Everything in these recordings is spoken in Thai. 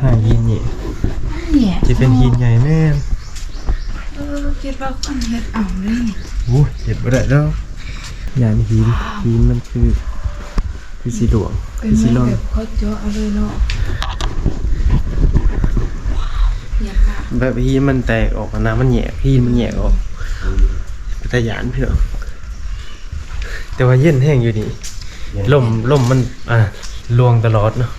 หาหินนี่เนี่ยจะเป็นหินใหญ่แน่เออคิดว่าคนเฮ็ดเอาเลยอู้เห็ดบ่ได้แล้วยานหินหินมันคือคือสีหลวงเป็คืนอสีแบร่อนบเขาเจาะเอาเลยเนาะเยี่ยมมากแบบหินมันแตกออกนะมันแหยกหินมันแหยกออกแต่ยานพี่น้องแต่ว่าเย็นแห้งอยู่นี่ลมลมมันอ่าลวงตลอดเนาะ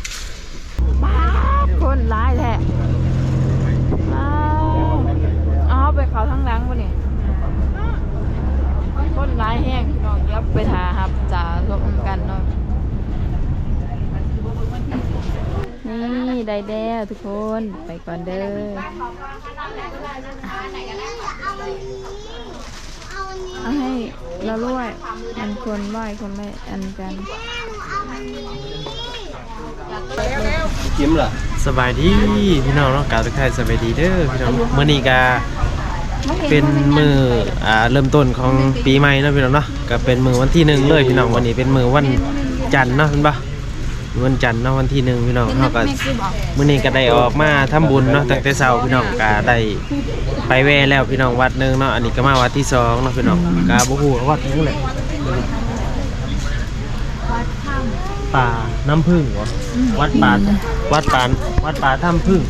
คนร้ายแท้อ้าวเอาไปเขาทั้งหลังปะนี่คนร้ายแห้งพี่น้องยับไปทาครับจ่าลมกันเนาะนี่ ได้แล้วทุกคนไปก่อนเด้อเอาให้เราด้วยมันคนไหวคนไม่อันกันจิ้มล่ะสบายดีพี่น้องเนาะกล่าวทักทายสบายดีเด้อพี่น้องมื้อนี้ก็เป็นมืออ่าเริ่มต้นของปีใหม่นะพี่น้องเนาะก็เป็นมือวันที่หนึ่งเลยพี่น้องวันนี้เป็นมือวันจันทร์เนาะเห็นปะ วันจันทร์เนาะวันที่หนึ่งพี่น้องเฮาก็มื้อนี้ก็ได้ออกมาทำบุญเนาะตั้งแต่เช้าพี่น้องก็ได้ไปแว่แล้วพี่น้องวัดหนึงเนาะอันนี้ก็มาวัดที่สองเนาะพี่น้องก็บ่ฮู้ว่าวัดหยังแหละป่าน้ำผึ้งเหรอวัดป่าวัดป่าวัดป่าถ้ำผึ้ง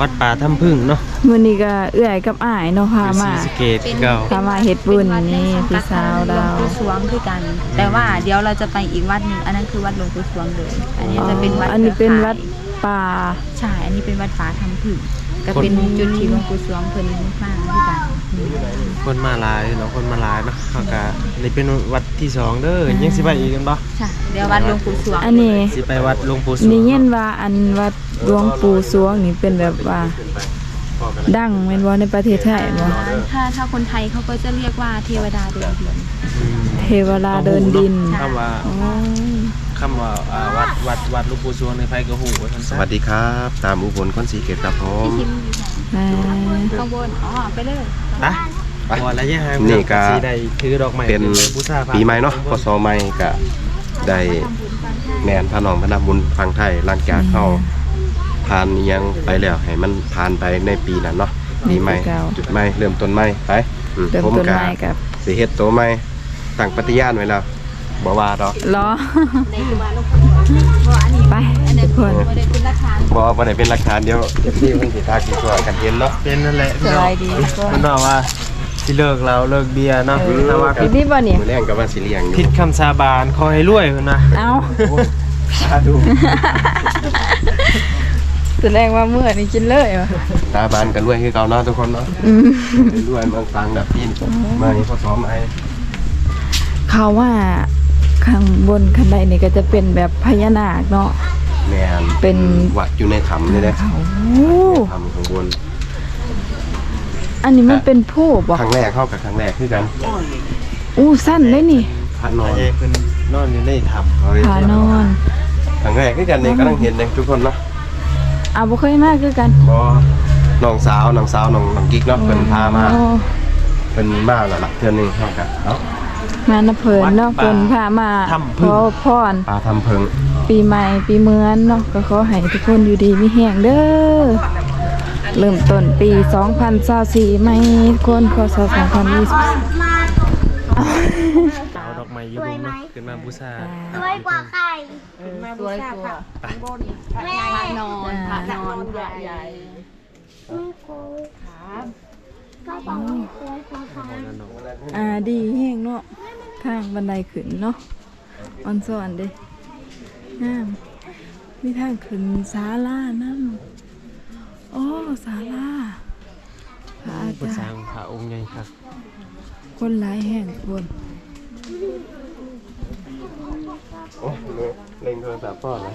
วัดป่าถ้ำผึ้งเนาะมื้อนี้ก็เอื้อยกับอ้ายเนาะพาอยู่มาศรีสะเกษเก่าพามาเฮ็ดบุญนี่พี่สาวหลวเรางปู่สวงคือกัน แต่ว่าเดี๋ยวเราจะไปอีกวัดหนึ่งอันนั้นคือวัดหลวงปู่สวงเลย อันนี้จะเป็นวัดอันนี้เป็นวัดป่า ใช่ อันนี้เป็นวัดป่าทำผึ่งก็เป็นจุดที่หลวงปู่สวงเพิ่นมาคือกันคนมาหลายเนาะคนมาหลายเนาะเขาก็นี่เป็นวัดที่สองเด้อยังสิไปอีกกันบ่ใช่เดี๋ยววัดหลวงปู่สวงอันนี้สิไปวัดหลวงปู่สวงนี่ยินว่าอันวัด หลวงปู่สวงนี่เป็นแบบว่า ดังแม่นบ่ในประเทศไทยบ่ถ้าถ้าคนไทยเขาก็จะเรียกว่าเทวดาเดินดินอืมเทวดาเดินดินคำว่าอ๋อคำว่าอ่าวัดวัดวัดหลวงปู่สวงในไผก็ฮู้ว่าซั่นสวัสดีครับ ตามอุบลคนสีเกตครับผมที่ทิมอยู่ไหนอ่าข้างบนอ๋อไปเลยนะบ่ระยะห่างนี่ก็สิได้ถือดอกไม้เป็นไปบูชาพระปีใหม่เนาะพศใหม่ก็ได้แมนพระนองพระนำบุญฟังไทยหลังจากเข้า ผ่านอิหยังไปแล้วให้มันผ่านไปในปีนั้นเนาะปีใหม่จุดใหม่เริ่มต้นใหม่ไปอืมเริ่มผมต้นก็ใหม่กับสิเฮ็ดโตวใหม่ตั้งปฏิญาณไว้แล้วบ่ว่าดอกล้อ ไปทุกคนบ่ได้เป็นราคาบ่บ่ได้เป็นหลักฐานเดียวเอฟซีเพิ่นสิทากี่ตัวกันเห็นเนาะ เป็นนั่นแหละพี่สน้องบายดีทุกคนมันบอกว่าสิเลิกเราเลิกเบียร์เนาะเออ แต่ว่าผิดนี่บ่เนี่ยมื้อแรงก็ว่าสิเลี้ยงอยู่ผิดคำสาบานขอให้รวยพุ่นนะ เอ้าสาธุ แสดงว่าเมื่อนี่กินเลยว่ะตาบานกันรวยคือเก่าเนาะทุกคนเนาะอืมรวยเมืองฟังแบบพี่มานี่พศใหม่เขาว่าข้างบนข้างใดนี่ก็จะเป็นแบบพญานาคเนาะแม่นเป็นวัดอยู่ในถ้ำนี่นะเขาโอ้ถ้ำข้างบนอันนี้มันเป็นผู้บ่ครั้งแรกเข้ากับครั้งแรกคือกันอู้สั้นเลยนี่พระนอนยายเพิ่นนอนอยู่ในถ้ำเฮ้ยผานอนครั้งแรกคือกันนี่ก็ต้องเห็นเลยทุกคนเนาะ อะบ่เคยมากคือกันบ่น้องสาวน้องสาวน้องน้องกิ๊กเนาะเพิ่นพามาโอ้เพิ่นมาแล้วล่ะเทื่อหนึงเข้ากันเอ้ามานะเพิ่นเนาะเพิ่นพามาขอพรปลาทำเพิงปีใหม่ปีเมือนเนาะก็ขอให้ทุกคนอยู่ดีมีแห้งเด้อเริ่มต้นปี 2024ไม่คนพศ2020 เอาดอกไม้อยู่บนเนาะขึ้นมาบูชาสวยกว่าใครสวยกว่าแม่พระนอนพระนอนใหญ่ไม่โกงก็บอกว่าสวยกว่าใครอ่าดีแห้งเนาะข้างบันไดขึ้นเนาะออนสอนเด้งามมีทางขึ้นศาลานํโอ้ศาลาพระอาเพิ่นสจาร้ารงย์พระองค์ใหญ่ครับคนหลายแห่งคน โอ้เล่นโทรศัพท์พ่อเลย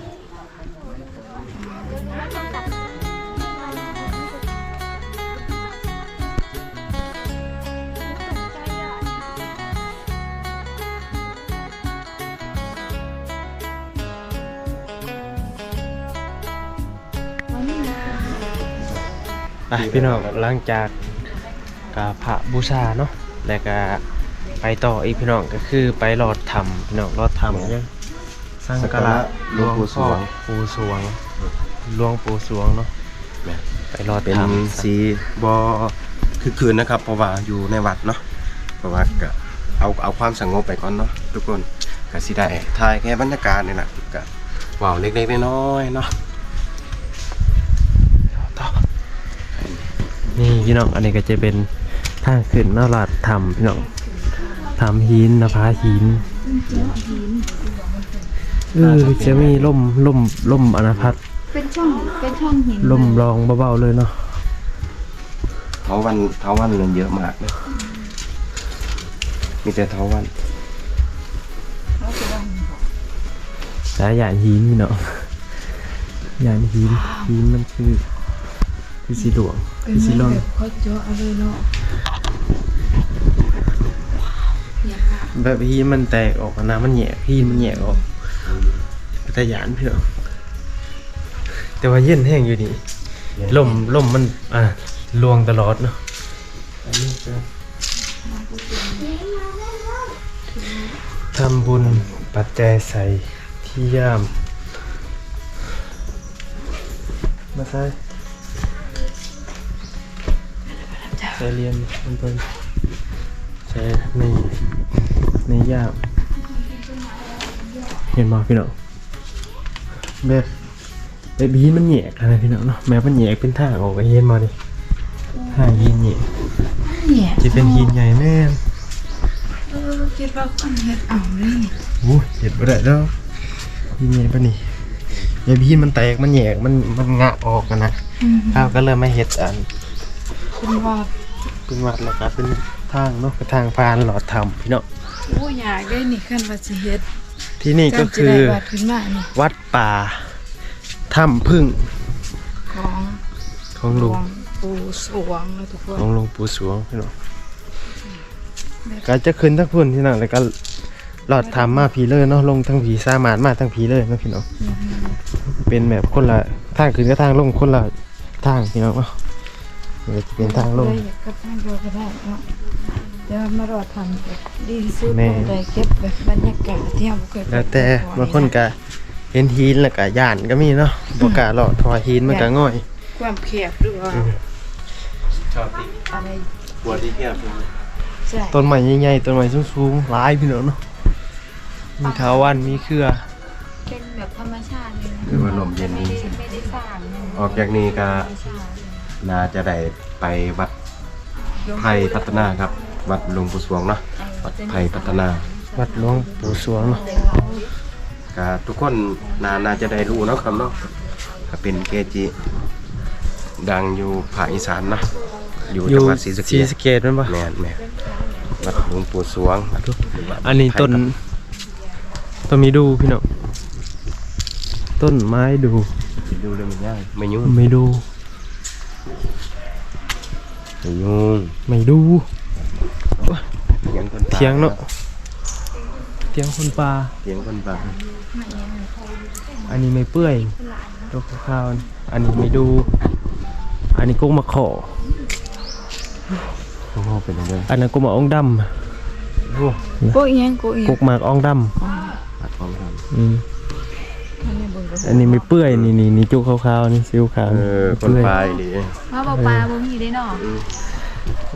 ไปพี่น้องหลังจากกาพระบูชาเนาะแล้วก็ ไปต่ออีกพี่น้องก็คือไปรอดถ้ำพี่น้องรอดถ้ำยังสังกะระหลวงปู่สวงปู่สวงหลวงปู่สวงเนาะแม่นไปรอเป็นทสีบอคือคืนนะครับ เพราะว่าอยู่ในวัดเนาะเพราะว่าก็เอาเอาความสงบไปก่อนเนาะทุกคนก็สิได้ถ่ายแค่บรรยากาศนี่แหละก็ว้าวเล็กๆน้อยๆเนาะต่อำนี่พี่น้องอันนี้ก็จะเป็นทางขึ้นนราดธรรมพี่น้อง ธรรมหินนภาหินเออจะมีล่มล่มล่มอนาพัฒเป็นช่องเป็นช่องหินล่มรองเบาๆเลยเนาะเทาวันเทาวันเงินเยอะมากเลยมีแต่เทาวันสายหยานหินพี่น้องหยานหินหินมันคือคือสีหลวงเป็คืนอสีแบร่อนบเขาเจาะเอาเลยเนาะ แบบหินมันแตกออกมานะมันแหยกหินมันแหยกออกแต่ยานพี่น้อแต่ว่าเย็นแห้งอยู่นี่ลมลมมันอะลวงตลอดเนาะทำบุญปัจจัยใส่ที่ย่ามมาใส่ใส่เรียนมันเป็นใส่ใน ในย่ามเห็นบ่พี่น้องแบบแบบหินมันแหยกอะไรพี่น้องเนาะแม้มันแหยกเป็นทางออกไปเห็นมาดิทางหินแหยกเนี่ยจะเป็นหินใหญ่แม่นเออคิดว่าคนเฮ็ดเอาเลยอู้เห็นบ่ได้แล้วหินใหญ่ปะนี่แบบหินมันแตกมันแหยกมันมันงะออกกันนะข้าวก็เริ่มมาเฮ็ดอันคุณว่าเป็นวัดแล้วก็เป็นทางเนาะเป็นทางผ่านหลอดธรรมพี่เนาะ โอ้อยากได้นี่คันว่าสิเฮ็ดที่นี่ก็จำสิคือได้วัดขึ้นมานี่วัดป่าถ้ำพึ่งของของหลหลววงงปู่สวงนะทุกคนของหลวงปู่สวงพี่เนาะก็จะขึ้นทั้งพุ่นที่นั่นแล้วก็หลอดธรรมมาผีเลยเนาะลงทั้งผีสามานมาทั้งผีเลยเนาะพี่เนาะเป็นแบบคนละทางขึ้นกับทางลงคนละทางพี่เนาะเนาะมันก็จะเป็นทางลงเลยอยากกับทางเดียวก็ได้เนาะ เดี๋ยวมารอทำแบบดีที่สุดแม่ได้เก็บแบบบรรยากาศที่เราบ่เคยไปแล้วแต่บางคนก็เห็นหินแล้วก็ย่านก็มีเนาะบ่กล้าหลอดเพอหินมันก็ง่อย ความแคบหรือว่าชอบที่อะไรบัวที่เทียบใช่ต้นใหม่ใหญ่ๆต้นใหม่สูงๆหลายพี่เนาะเนาะมีเถาวันมีเครือ เป็นแบบธรรมชาติเลยนะคือว่าลมเย็นไม่ดี ได้ไม่ได้สร้างออกจากนี้ก็ธรรมชาติน่าจะได้ไปวัดไผ่พัฒนาครับ วัดหลวงปู่สวงเนาะวัดไผ่พัฒนาวัดหลวงปู่สวงเนาะก็ทุกคนน่าน่าจะได้รู้เนาะครับเนาะก็เป็นเกจิดังอยู่ภาคอีสานเนาะอยู่อยู่จังหวัดศรีสะเกศรีษสะเกษแม่นบ่แม่นแม่นวัดหลวงปู่สวงวัดอันนี้ต้นต้นมีดูพี่น้องต้นไม้ดูดูเลยมันยากไม่ยุ่งไม่ดู ไม่ยุ่งไม่ดู เถียงคนตาเถียงเนาะเถียงคนปลาเถียงคนตาอันนี้ไม่เปื่อยตัวขาวๆอันนี้ไม่ดู อันนี้กุ้งมาขอโอ้โหเป็นยังไงอันนั้นกุ้งมาอ่องดโอ้โกอีหยังโกอีหำยังกุกหมากอ่องดปัดความทำอืมอันนี้เบิ่งก็อันนี้ไม่เปื่อยนี่นี่นี่จุกขาวๆนี่ซิวขาวำเออคนเปื่อยปลายนี่ว่าปลาปลาบ่มีได้เนาะ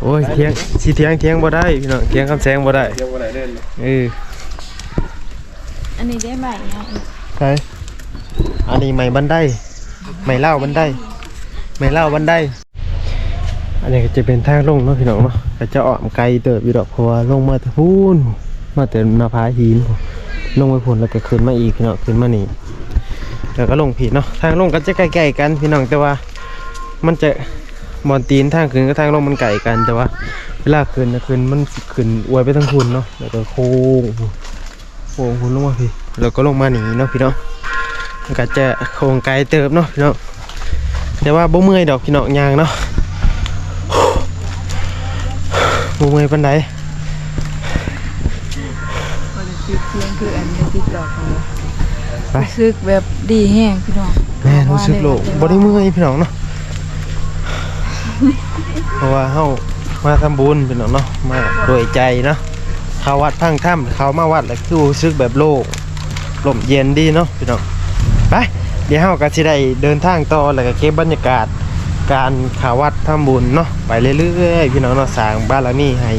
โอ้ยเทียงสิเทียงเทียงบ่ได้พี่น้องเทียงคำแสงบ่ได้เรียกว่าอะไรเล่นเอออันนี้ได้ไหมเนาะใช่อันนี้ไม้บันไดไม้เล่าบันไดไม้เล่าบันไดอันนี้ก็จะเป็นทางลงเนาะพี่น้องเนาะก็จะอ้อมไกลเติบอยู่ดอกเพราะว่าลงมาแต่พูนมาแต่หนาผาหินลงไปพูนแล้วก็ขึ้นมาอีกพี่น้องขึ้นมานี่แล้วก็ลงผิดเนาะทางลงก็จะใกล้ๆกันพี่น้องแต่ว่ามันจะ บอนตีนทางขึ้นกับทางลงมันไกลกันแต่ว่า เวลาขึ้นนะขึ้นมันสิขึ้นอวยไปทั้งคุณเนาะแล้วก็โค้งโค้งคุณลงมาพี่แล้วก็ลงมาหนีเนาะพี่น้องมันก็จะโค้งไกลเติบเนาะพี่น้องแต่ว่าบ่เมื่อยดอกพี่น้องยางเนาะบ่เมื่อยปานใดก็จะคิดเพียงคืออันนี้ติดดอกของเราไปรู้สึกแบบดีแห้งพี่น้องแม่รู้สึกโลกบ่ได้เมื่อยพี่น้องเนาะ เพราะว่าเฮามาทำบุญพี่น้อเนาะมาโดวยใจเนาะเขาวัดพังถ้ำเขามาวัดแล้วคือรู้สึกแบบโลกลมเย็นดีเนาะพี่น้องไปเดี๋ยวเราก็สิได้เดินทางต่อแล้วก็เก็บบรรยากาศการขาวัดทำบุญเนาะไปเรื่อยๆพี่น้องเนาะสร้างบ้ารมีให้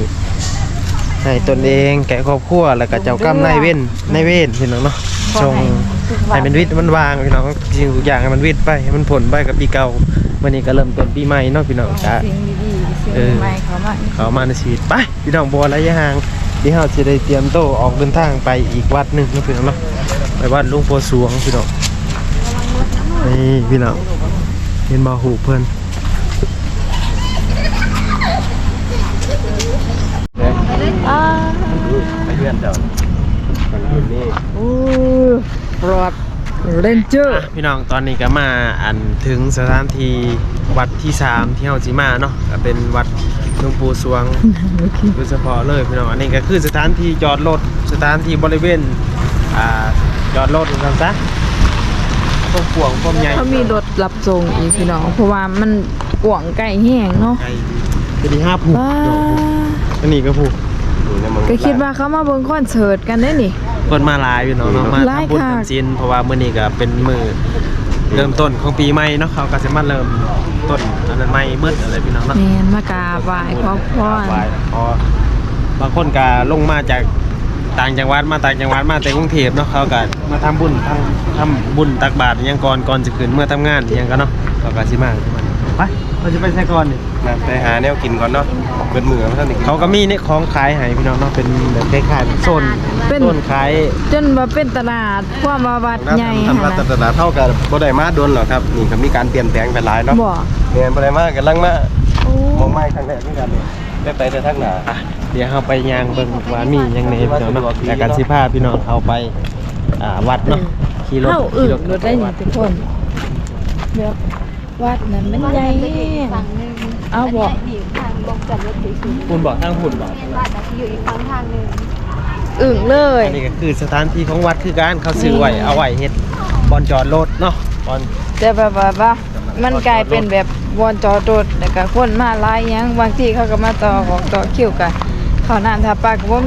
ให้ตนเองแก่ครอบครัวแล้วก็เจ้ากรรมนายเว้นนายเว้นพี่น้องเนาะชง ให้มันวิทย์มันวางพี่น้องสิ่งทุกอย่างให้มันวิทย์ไปให้มันผลไปกับปีเก่าวันนี้ก็เริ่มต้นปีใหม่เนาะพี่น้องจ้าสิ่งดีๆสิ่งเออใหม่เขามาเขามาในชีวิตไปพี่น้องบัวระยะห่างเดี๋ยวเราจะได้เตรียมโตวออกเดินทางไปอีกวัดหนึ่งนะพี่น้องเนาะไปวัดหลุงโพสวงพี่น้องนี่พี่น้องเห็นบาหูเพิ่นอ่าไปเพื่อนเจ้าค นนี้โอ้รอดเรนเจอร์อะพี่น้องตอนนี้ก็มาอันถึงสถานที่วัดที่สามที่เฮาจิมาเนาะก็เป็นวัดหลวงปู่สวงโดยเฉพาะเลยพี่น้องอันนี้ก็คือสถานที่จอดรถสถานที่บริเวณอ่าจอดรถกันซะพวกพวงพวกใหญ่เขามีรถรับส่งอีกพี่น้องเพราะว่ามันกว่างไก่แห้งเนาะไก่เป็นที่ห้าผูกว้าอันนี้ก็ผูกอยู่ในเมืองก็คิดว่าเขามาเบิ่งคอนเสิร์ตกันได้นี่ คนมาหลายพี่น้องเนาะมาหลายทำบุญค่ะ ทำศีลเพราะว่ามื้อนี้ก็เป็นมื้อเริ่มต้นของปีใหม่เนาะเขาก็จะมาเริ่มต้นอันนั้นใหม่มืดอะไรพี่น้องเนาะ แมนมากราบไหว้ขอพรไหว้พอบางคนก็ลงมาจากต่างจังหวัดมาต่างจังหวัดมาแต่กรุงเทพเนาะเขาก็มาทำบุญทำทำบุญตักบาตรอิหยังก่อนก่อนจะขึ้นเมื่อทำงานอิหยังก็เนาะเขาก็สิมาไป เราจะไปใช้ก่อนนี่มาไปหาแนวกินก่อนเนาะเปิดมือมาท่านอีกเขาก็มีเนี่ยของขายให้พี่น้องเนาะเป็นแบบคล้ายๆโซนเป็น โซนขายจนว่าเป็นตลาดความว่าวัดใหญ่ท่านว่าหั่นตน่ะลาดเท่ากับบ่ได้มาโดนหรอกครับนี่ก็มีการเปลี่ยนแปลงไปหลายเนาะบ่เรียนบ่ได้มากันลังมาโอ้มองไม้ครั้งแรกนี่กันนี่ได้ไปแต่ทางหน้าอะเดี๋ยวเราไปย่างเบิ่งว่ามีหยังในพี่น้องเนาะแล้วกันสิพาพี่น้องเอาไปอ่าวัดเนาะขี่รถเข้าอึขี่รถได้นี่ทุกคนเดี๋ยว วัดนั้นมันใหญ่แห้งเอาบ่นี่ทางลงจากรถถึงคุณบอกทางหุ่นบอกบ้านนะที่อยู่อีกฝั่งทางหนึงอึ่งเลย อันนี้ก็คือสถานที่ของวัดคือการเขาซื้อไว้เอาไว้เฮ็ดบอลจอดรถเนาะบอล แต่แบบว่าว่ามันกลายเป็นแบบวอนจอดรถแล้วก็คนมาหลายหยังบางทีเขาก็มาต่อของต่อคิวกันข้าวน้ำทาปลาก็บ่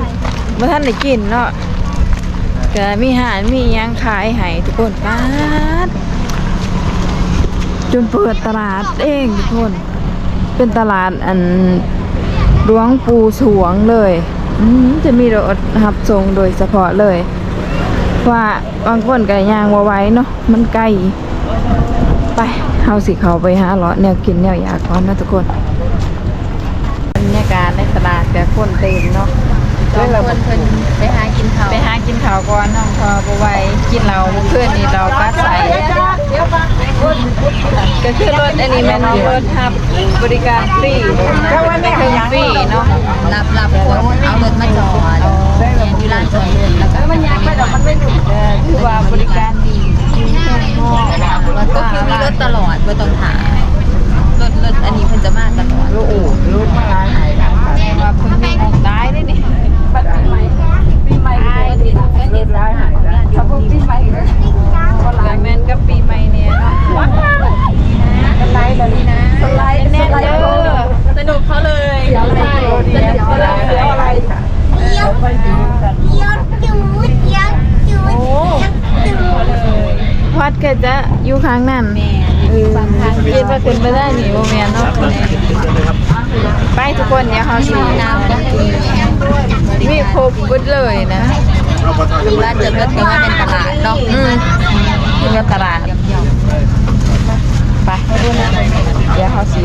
บ่ทันได้กินเนาะก็มีอาหารมีหยังขายให้ทุกคนปาด จนเปิดตลาดเองทุกคน เป็นตลาดอันหลวงปู่สวงเลยอืมจะมีรถรับส่งโดยเฉพาะเลย ว่าบางคนก็ย่างว่าไหว้เนาะมันไกลไปเฮาสิเข้าไปหาเลาะแนวกินแนวอยากก่อนนะทุกคนบรรยากาศในตลาดแต่คนเต็มเนาะสองคนเพิ่นไปหากินข้าวไปหากินข้าวก่อนน้องพอบ่ไหวกินเราเพื่อนนี่เราก็ใส่ ก็คือรถอันนี้แม่น้องรถทับบริการฟรีก็ว่าไม่เคยฟรีเนาะรับรับคนเอารถมาจอดแม่นอยู่ร้านจอดรถแล้วก็มันยากไปดอกมันไม่เออถือว่าบริการดีมืองนก็คือมีรถตลอดบ่ต้องถามรถรถอันนี้เพิ่นจะมาตลอดรู้อู่รู้มาหลายแต่ว่าเพิ่นมีออกได้เลยนี่บัดปีใหม่ปีใหม่ก็ติดก็ติดได้หายถ้าพวกปีใหม่ก็หลายแม่นกับปีใหม่เนี่ยเนาะ สไลด์แบบนี้นะสไลด์แน่นเด้อสนุกเขาเลยสนุกเขาเลยอะไรเดี๋ยวเดี๋ยวจูดเดี๋ยวจูดโอ้จูดวัดก็จะอยู่ข้างนั่นแม่เออคิดว่าเป็นไปได้หนี่โมเมนต์เนาะไปทุกคนเดี๋ยเขาสิน้ำมีครบหมดเลยนะมีร้านจอดรถก็ว่าเป็นตลาดเนาะอืมที่ว่าตลาด เดี๋ยวเขาสิ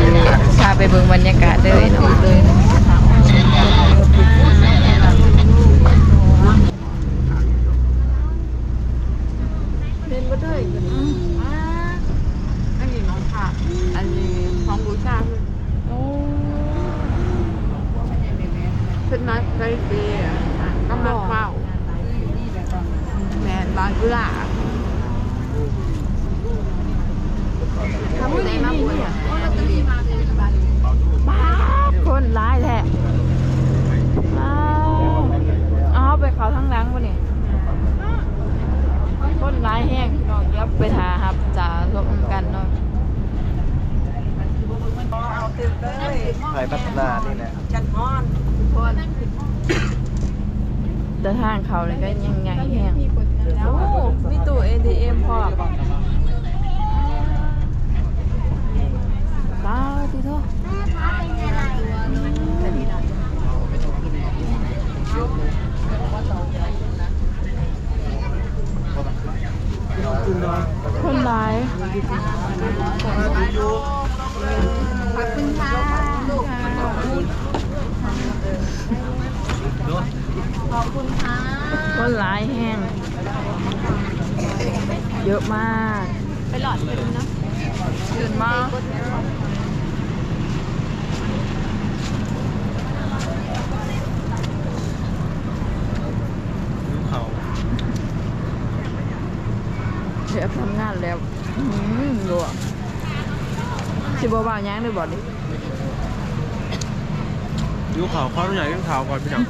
พาไปเบิ่งบรรยากาศเลยเนาะเป็นบ่ได้อันนี้น้องค่ะอันนี้ของบูชาเพิ่นโอ้เพิ่นนัดไกเปียก็มาเฝ้าแมนบางกุลา ทำได้มาบุญอะบ้าคนร้ายแท้อ้าวเอาไปเขาทั้งหลังวะนี่คนร้ายแห้งพี่น้องเดี๋ยวไปทาครับจะรวมกันเนาะไทยพัฒนานี่แหละแต่ทางเขาเลยก็ยังไงแห้งโอ้มีตู้ ATM พร้อ มตาติโทคนหลาย คนหลายแห้ง เยอะมาก ไปหลอดไปดูนะตื่นมา เขา เชฟทำงานแล้ว อื มรัวสิบว่างยังเลยบอกดิยูเขาเขาต้องใหญ่ยูเขาก่อนพี่น้อง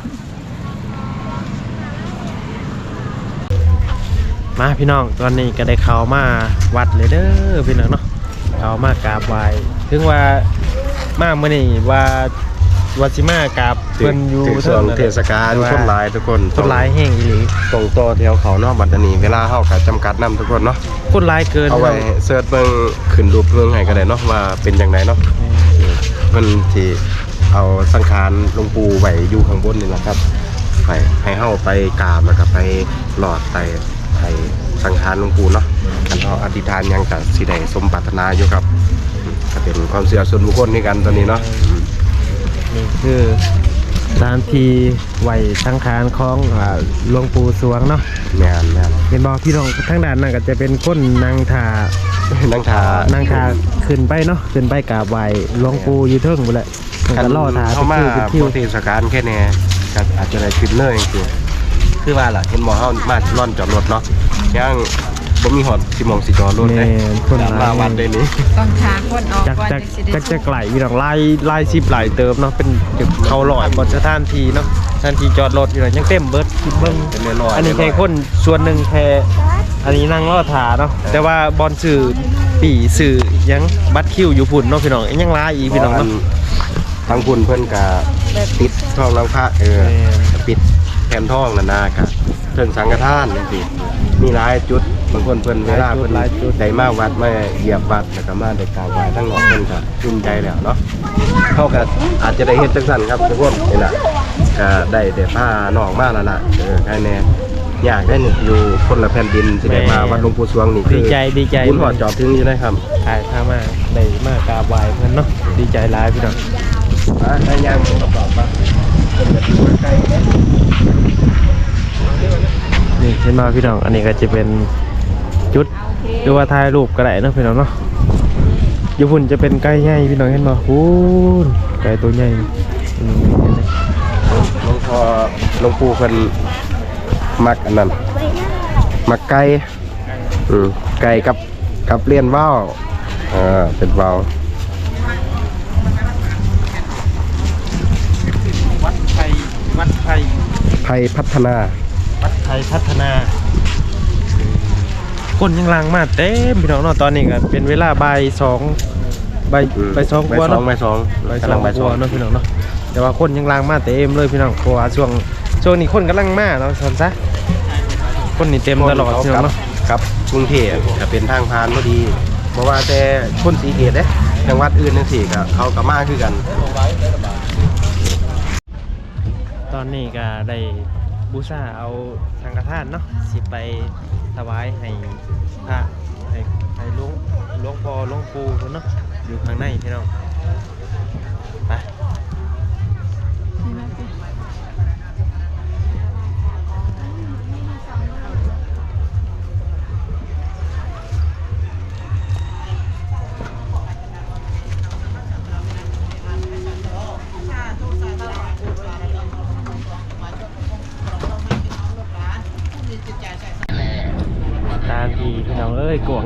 มาพี่น้องตอนนี้ก็ได้เข้ามาวัดเลยเด้อพี่น้องเนาะเข้ามากราบไหว้ถึงว่ามาเมื่อนี้ว่าวัชิมากราบเพิ่นอยู่ถึงช่วงเทศกาลคนหลายทุกคนคนหลายแห้งอีหลีตรงต่อแถวเขาเนาะบัดนี้เวลาเฮาก็จำกัดนํทุกคนเนาะ คนหลายเกินเอาไว้เสิร์ชเบิ่งขึ้นรูปเบิ่งให้ก็ได้เนาะว่าเป็นจังไดเนาะเพิ่นที่เอาสังขารหลวงปู่ไว้อยู่ข้างบนนี่แหละครับไปให้เฮาไปกราบแล้วก็ไปหลอดไปให้สังขารหลวงปู่เนาะคันเฮาอธิษฐานหยังก็สิได้สมปรารถนาอยู่ครับอืมก็เป็นความเชื่อส่วนบุคคลนี่กันตอนนี้เนาะอืมนี่คือ สถานที่ไหวสังขารของอ่าหลวงปู่สวงเนาะแม่นแม่นเห็นบอกพี่น้องทางด้านนั้นก็จะเป็นคนนางทานั่งทานางทาขึ้นไปเนาะขึ้นไปกราบไหว้หลวงปู่อยู่เทิงพุ่นแหละมันก็ล่อทาเข้ามาเป็นคิวโปรเทศกาลแค่แน่ก็อาจจะได้ขึ้นเลยจริงๆคือว่าล่ะเห็นหมอเฮามาร่อนจอดรถเนาะยัง บ่มีหอดสิมองสิจอดรถแม่เลยนคนมาวันได้นี้ต้องทาคนออกจักก่อนจักจะสิได้จักจะไกลพี่น้องไล่ไล่ซิบหลายเติมเนาะเป็นจุดเขาลอยบนสถานที่เนาะสถานที่จอดรถอยู่เลยยังเต็มเบิดคิดเบิ่งเป็นร้อยๆอันนี้แค่คนส่วนหนึ่งแค่อันนี้นั่งรอถาเนาะแต่ว่าบอลสื่อปีสื่อยังบัตรคิวอยู่พุ่นเนาะพี่น้องยังร้ายอีกพี่น้องเนาะ ทางคุณเพิ่นก็ติดทองรางพระเออแม่น ปิดแผ่นทองนั่นน่ะก็เพิ่นสังฆทานจังซี่มีหลายจุด บางคนเพิ่นเวลาเพิ่นได้มาวัดมาเหยียบวัดแล้วก็มาได้กราบไหว้ทั้งนอกเพิ่นก็ภูมิใจแล้วเนาะเขาก็อาจจะได้เฮ็ดจังซั่นครับทุกคนนี่ล่ะก็ได้ได้พาน้องมาแล้วล่ะเออใครแน่อยากได้นี่อยู่คนละแผ่นดินสิได้มาวัดหลวงปู่สวงนี่คืดีอใจดีใจบุญหอดจอบถึงนี่ได้ครับใช่พามาได้มากราบไหว้เพิ่นเนาะดีใจหลายพี่น้องอะให้ย่างประกอบปะคนจะถือว่าใกล้เด้นี่เห็นมาพี่น้องอันนี้ก็จะเป็นจุด หรือว่าถ่ายรูปก็ได้เนาะพี่น้องเนาะอยู่พุ่นจะเป็นไก่ใหญ่พี่น้องเห็นบ่ฮู้นไก่ตัวใหญ่อืมหลวงพ่อหลวงปู่เพิ่นมักอันนั้นมักไก่อืมไก่กับกับเลียนว่าวเออเป็นว่าววัดไทยวัดไทยไทยพัฒนา วัดไทยพัฒนา คนยังลังมาเต็มพี่น้องเนาะตอนนี้ก็เป็นเวลาบ่ายสองบ่ายอืมบ่ายสองกใบว่าสองเนาะใบสองบ่ายสกำอลังงใบกสองว่าเนาะพี่น้องเนาะแต่ว่าคนยังลังมาเต็มเลยพี่น้องเพราะว่าช่วงช่วงนี้คนกำลังมาเนาะสันซะคนนี่เต็มตลอดพี่น้องเนาะครับกรุงเทพก็เป็นทางผ่านพอดีเพราะว่าแต่คนสีเกตเด้จังหวัดอื่นจังซี่ก็เขาก็มาคือกัน ตอนนี้ก็ได้ บูชาเอาสังฆทานเนาะสิไปถวายให้พระให้ให้หลวงหลวงพ่อหลวงปู่เพิ่นเนาะอยู่ข้างในพี่น้องไป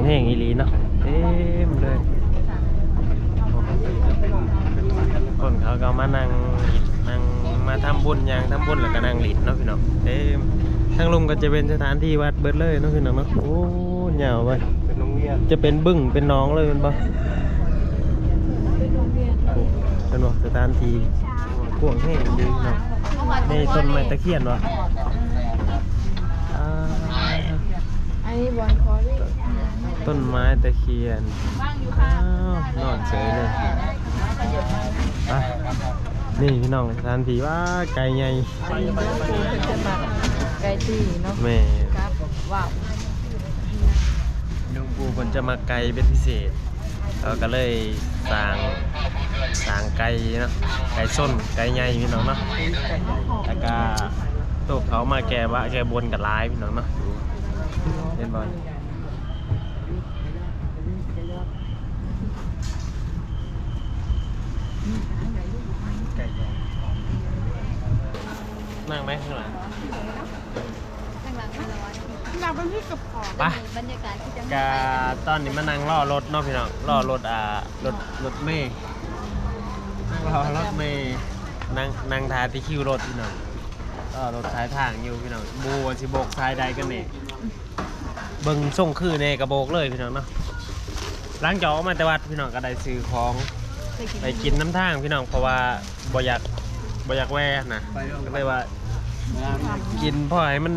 แห้งอีหลีเนาะเต็มเลยคนเขาก็มานั่งนั่งมาทำบุญอย่างทำบุญแล้วก็นั่งหลิดเนาะพี่น้องเต็มทางลุมก็จะเป็นสถานที่วัดเบิดเลยเนาะพี่น้องเนาะโอ้ยาวไปเป็นโรงเรียนจะเป็นบึ้งเป็นหน้องเลยแมันปะเป็นวะสถานที่กวางแห้งดีเนาะในต้นไม้ตะเคียนวะอ่านี้บอลคอรี่ ต้นไม้ตะเคียนว่างอยู่ค่ะนอนเฉยเลยไปนี่พี่น้องสถานที่ว่าไกลใหญ่อันนี้บอลครูเพิ่นจะมาไกลที่เนาะแม่ครับว้าวลุงปูมันจะมาไกลเป็นพิเศษเราก็เลยสร้างสร้างไก่เนาะไก่ส้นไก่ใหญ่พี่น้องเนาะแล้วก็ตกเขามาแก่ว่าแก่บนกับลายพี่น้องเนาะเล่นบอล ไก่ใหญ่นั่งไหมข้างหลังข้างหลังเป็นร้อนอยาเป็นพี่กับของไปบรรยากาศที่จะกาตอนนี้มานั่งล่อรถเนาะพี่น้องล่อรถอ่ารถรถเมย์นั่งรอรถเมย์นั่งนั่งทาที่คิวรถพี่น้องล่อรถท้ายทางอยู่พี่น้องบูวันสิโบกท้ายใดกันนี่เบิ่งส่งคือในกระโบกเลยพี่น้องเนาะหล้างจาออกมาแต่วัดพี่น้องก็ได้ซื้อของ ไปกินน้ำทางพี่น้องเพราะว่าบ่อยากบ่อยากแว่นะก็เลยว่า กินเพราะให้มัน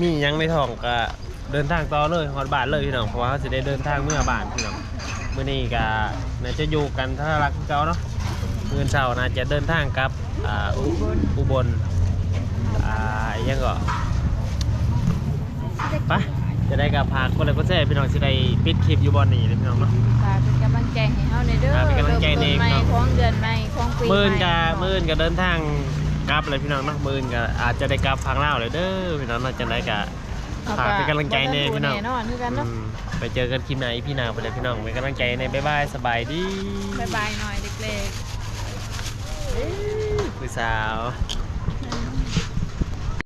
มีหยังในท้องก็เดินทางต่อเลยฮอดบ้านเลยพี่น้องเพราะว่าเขาจะได้เดินทางเมื่อบ้านพี่น้องเมื้อนี้ก็น่าจะอยู่กันถ้ารักเก่าเนาะมื้อเช้าน่าจะเดินทางกลับอ่าอุอุบลอ่าอิหยังก็ไป จะได้กับพากคนเลยก็แซ่พี่น้องสิได้ปิดคลิปอยู่บอนนี้เลยพี่น้องเนาะ ฝากเป็นกำลังใจให้เฮาในอยเด้อฝากเป็นกำลังใจใน เริ่มต้นใหม่เนาะของเดือนใหม่ของปีมื่นใหกะเนาะมื่นกะเดินทางกลับเลยพี่น้องเนาะมื่นกะอาจจะได้กลับพังเล่าวเลยเด้อพี่น้องน่าจะได้กะฝากเป็นกำลังใจแน่พี่น้องแน่นอนคือกันเนาะอืมไปเจอกันคลิปไหนพี่นาไปเลยพี่น้องเป็นกำลังใจในบ๊ายบายสบายดีบ๊ายบายหน่อยเด็กๆ ผู้สาว